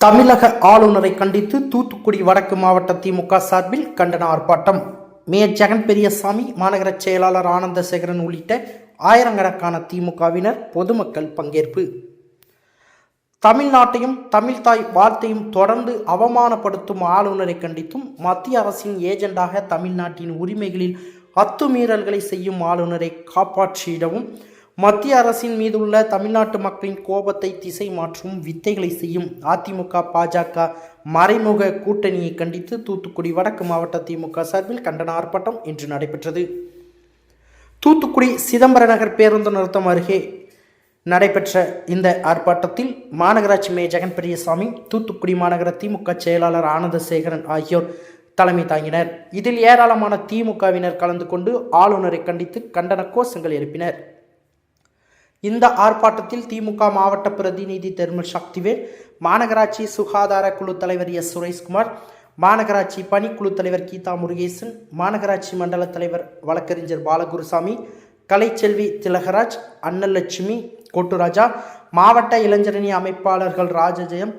தமிழக ஆளுநரை கண்டித்து தூத்துக்குடி வடக்கு மாவட்ட திமுக சார்பில் கண்டன ஆர்ப்பாட்டம். மேயர் ஜெகன் பெரியசாமி மாநகர செயலாளர் ஆனந்தசேகரன் உள்ளிட்ட ஆயிரக்கணக்கான திமுகவினர் பொதுமக்கள் பங்கேற்பு. தமிழ்நாட்டையும் தமிழ்தாய் வார்த்தையும் தொடர்ந்து அவமானப்படுத்தும் ஆளுநரை கண்டித்தும் மத்திய அரசின் ஏஜெண்டாக தமிழ்நாட்டின் உரிமைகளில் அத்துமீறல்களை செய்யும் ஆளுநரை காப்பாற்றிடவும் மத்திய அரசின் மீதுள்ள தமிழ்நாட்டு மக்களின் கோபத்தை திசை மாற்றும் வித்தைகளை செய்யும் அதிமுக பாஜக மறைமுக கூட்டணியை கண்டித்து தூத்துக்குடி வடக்கு மாவட்ட திமுக சார்பில் கண்டன ஆர்ப்பாட்டம் இன்று நடைபெற்றது. தூத்துக்குடி சிதம்பர நகர் பேருந்து நிறுத்தம் அருகே நடைபெற்ற இந்த ஆர்ப்பாட்டத்தில் மாநகராட்சி மேயர் ஜெகன் பெரியசாமி தூத்துக்குடி மாநகர திமுக செயலாளர் ஆனந்தசேகரன் ஆகியோர் தலைமை தாங்கினர். இதில் ஏராளமான திமுகவினர் கலந்து கொண்டு ஆளுநரை கண்டித்து கண்டன கோஷங்கள் எழுப்பினர். இந்த ஆர்ப்பாட்டத்தில் திமுக மாவட்ட பிரதிநிதி தெர்மல் சக்திவேல் மாநகராட்சி சுகாதார குழு தலைவர் எஸ். சுரேஷ்குமார் மாநகராட்சி பணிக்குழு தலைவர் கீதா முருகேசன் மாநகராட்சி மண்டல தலைவர் வழக்கறிஞர் பாலகுருசாமி கலைச்செல்வி திலகராஜ் அன்னலட்சுமி கோட்டுராஜா மாவட்ட இளைஞரணி அமைப்பாளர்கள் ராஜஜெயம்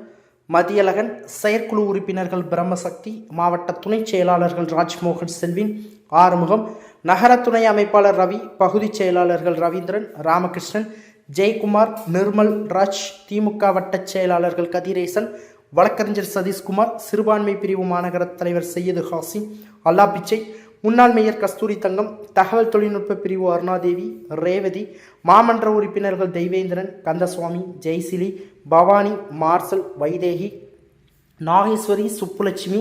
மதியழகன் செயற்குழு உறுப்பினர்கள் பிரம்மசக்தி மாவட்ட துணைச் செயலாளர்கள் ராஜ்மோகன் செல்வின் ஆறுமுகம் நகர துணை அமைப்பாளர் ரவி பகுதிச் செயலாளர்கள் ரவீந்திரன் ராமகிருஷ்ணன் ஜெயக்குமார் நிர்மல் ராஜ் திமுக வட்டச் செயலாளர்கள் கதிரேசன் வழக்கறிஞர் சதீஷ்குமார் சிறுபான்மை பிரிவு மாநகர தலைவர் சையது ஹாசிம் அல்லா பிச்சை முன்னாள் மேயர் கஸ்தூரி தங்கம் தகவல் தொழில்நுட்ப பிரிவு அருணாதேவி ரேவதி மாமன்ற உறுப்பினர்கள் தெய்வேந்திரன் கந்தசுவாமி ஜெய்சிலி பவானி மார்சல் வைதேகி நாகேஸ்வரி சுப்புலட்சுமி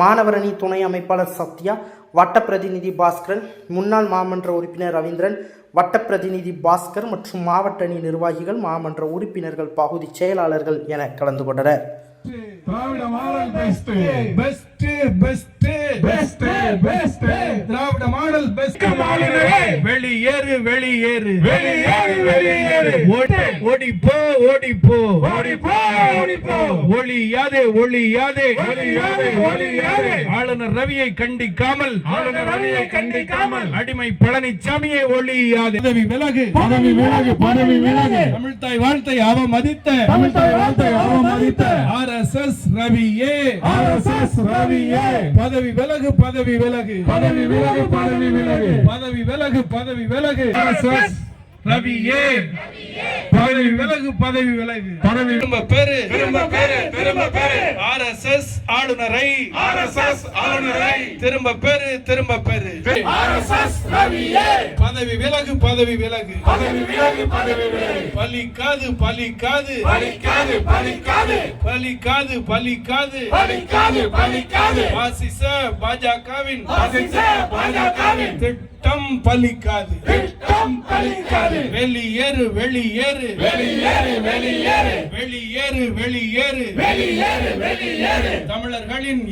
மாணவரணி துணை அமைப்பாளர் சத்யா வட்ட பிரதிநிதி பாஸ்கரன் முன்னாள் மாமன்ற உறுப்பினர் ரவீந்திரன் வட்ட பிரதிநிதி பாஸ்கர் மற்றும் மாவட்ட அணி நிர்வாகிகள் மாமன்ற உறுப்பினர்கள் பகுதி செயலாளர்கள் என கலந்து கொண்டனர். திராவிட model best best best best best திராவிட மாடல் பெஸ்ட் வெளியேறு வெளியேறு. வெளியேறு வெளியேறு. ஓடி ஓடி போ ஓடி போ ஓடி போ ஓடி போ ஒளியாதே ஒளியாதே. ஒளியாதே ஒளியாதே. ஆளுநர் ரவியை கண்டிக்காமல் ஆளுநர் ரவியை கண்டிக்காமல். அடிமை பழனிசாமியை ஒளியாதே. பதவி விலகு பதவி விலகு பதவி விலகு. தமிழ்தாய் வாழ்த்தை அவமதித்த. தமிழ்தாய் வாழ்த்தை அவமதித்த. ஆர்எஸ்எஸ் ரவியே. ஆர்எஸ்எஸ் ரவியே. பதவி விலகு பதவி விலகு. பதவி விலகு பதவி விலகு. பதவி விலகு பதவி விலகு. ஆர்எஸ்எஸ் ரவியே. பதவி விலகு பதவி விலகு. பதவி திரும்ப பெரு திரும்ப பெரு திரும்ப பெரு ஆர்எஸ்எஸ் ஆளுநரை. ஆர்எஸ்எஸ் ஆளுநரை. திரும்ப பெரு திரும்ப பெரு ஆர்எஸ்எஸ் ரவியே. பதவி விலகு பதவி விலகு. பதவி விலகு பதவி விலகு. பலிக்காது பலிக்காது. பலிக்காது பலிக்காது. பலிக்காது பலிக்காது. பலிக்காது பலிக்காது. வாசிச பாஜகவின் வாசிச பாஜகவின் திட்டம் பலிக்காது. திட்டம் பலிக்காது. வெளியேறு வெளியேறு வெளியேறு. வெளியேறு வெளியேறு. வெளியேறு வெளியேறு. வெளியேறு தமிழர்களின்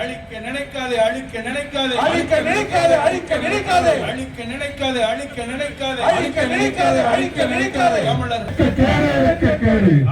அழிக்க நினைக்காதே அழிக்க நினைக்காதே. அழிக்க நினைக்காதே அழிக்க நினைக்காதே. அழிக்க நினைக்காதே அழிக்க நினைக்காதே. அழிக்க நினைக்காதே அழிக்க நினைக்காதே. தமிழர்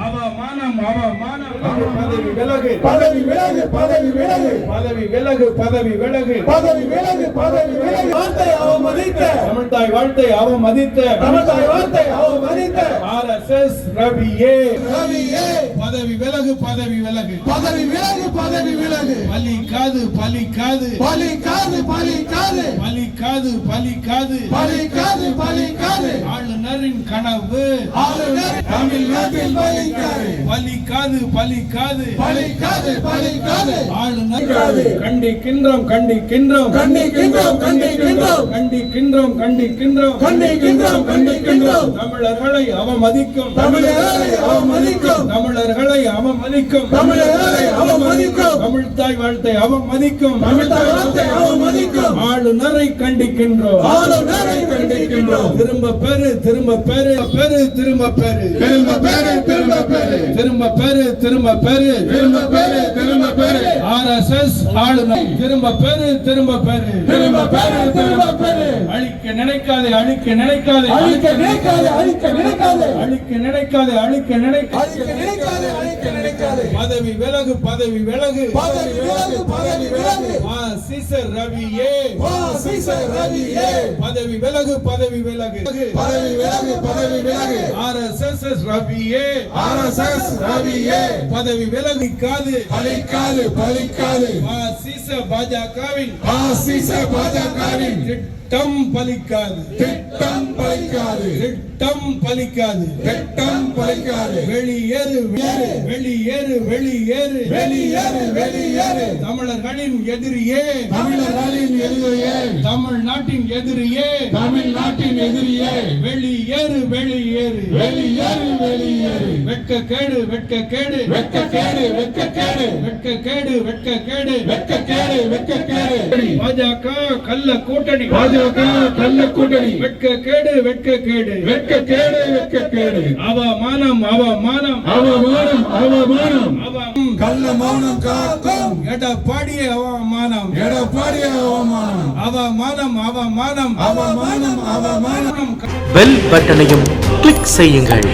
அவமானம் அவமானம் பதவி விலகு பதவி விலகு பதவி விலகு. பதவி விலகு பதவி விலகு. பதவி விலகு பதவி விலகு. வார்த்தை அவமதித்த. தமிழ்தாய் வாழ்த்தை அவமதித்த. தமிழ்தாய் வார்த்தை அவமதித்த. ஆர் எஸ் எஸ் ரவியே. ரவியே. பதவி விலகு பதவி விலகு. பதவி விலகு பதவி விலகு. பலிக்காது பலிக்காது. பலிக்காது பலிக்காது. பலிக்காது பலிக்காது. பலிக்காது பலிக்காது. ஆளுநரின் கனவு. தமிழ்நாட்டில் பலிக்காது. பலிக்காது பலிக்காது. பலிக்காது பலிக்காது. ஆளுநர் கண்டிக்கின்றோம் கண்டிக்கின்றோம். கண்டிக்கின்றோம் கண்டிக்கின்றோம். கண்டிக்கின்றோம் கண்டிக்கின்றோம். கண்டிக்கின்றோம் கண்டிக்கின்றோம். தமிழர்களை அவமதிக்கும். தமிழர்களை அவமதிக்கும். தமிழர்களை அவமதிக்கும். தமிழர்களை அவமதிக்கும். தமிழ்தாய் வாழ்த்தை அவமதிக்கும். தமிழ்தாய் வார்த்தை அவமதிக்கும். ஆளுநரை கண்டிக்கின்றோம். ஆளுநரை கண்டிக்கின்றோம். திரும்ப பெரு திரும்ப பெரு பெரு திரும்ப பெரு. திரும்ப பேரு திரும்ப பேரு. திரும்ப பெரு திரும்ப பெரு. திரும்ப பேரு திரும்ப பேரு. ஆர் எஸ் எஸ் ஆளுநர். திரும்ப பெரு திரும்ப பெரு. திரும்ப பேரு திரும்ப பேரு. நினைக்காதே அழிக்க நினைக்காதே அழிக்க நினைக்காதே அழிக்க நினைக்காதே. அழிக்க நினைக்காதே அழிக்க நினைக்காதே. அழிக்க நினைக்காதே பதவி விலகு பதவி விலகு. பதவி விலகு பதவி விலகு. வா சீசர் ரவியே. வா சீசர் ரவியே. பதவி விலகு பதவி விலகு. பதவி விலகு பதவி விலகு. ஆர்எஸ்எஸ் ரவியே. ஆர்எஸ்எஸ் ரவியே. பதவி விலகிக்காது பலிக்காது பலிக்காது பாசிச பாஜகவின் பாசிச பாஜகவின் திட்டம் பலிக்காது. திட்டம் பலிக்காது. திட்டம் பலிக்காது. திட்டம் பலிக்காது. வெளியேறு வெளியேறு. வெளியேறு வெளியேறு. வெளியேறு வெளியேறு. தமிழர்களின் எதிரியே. தமிழர்களின் எதிரியே. தமிழ்நாட்டின் எதிரியே. தமிழ்நாட்டின் எதிரியே. வெளியேறு வெளியேறு வெளியேறு வெளியேறு வெட்கக்கேடு வெட்கக்கேடு வெட்கக்கேடு வெட்கக்கேடு வெட்கக்கேடு வெட்கக்கேடு வெட்கக்கேடு வெட்கக்கேடு பாஜக கள்ள கூட்டணி. பாஜக கள்ள கூட்டணி. வெட்கக்கேடு வெட்கக்கேடு வெட்கக்கேடு வெட்கக்கேடு அவமானம் அவமானம் அவமானம் அவமானம் அவம் கள்ள மௌனம் காக்கும். எடப்பாடிய அவமானம் எடப்பாடிய அவமானம் அவமானம் அவமானம் அவமானம் அவமானம் பெல் பட்டனையும் கிளிக் செய்யுங்கள்.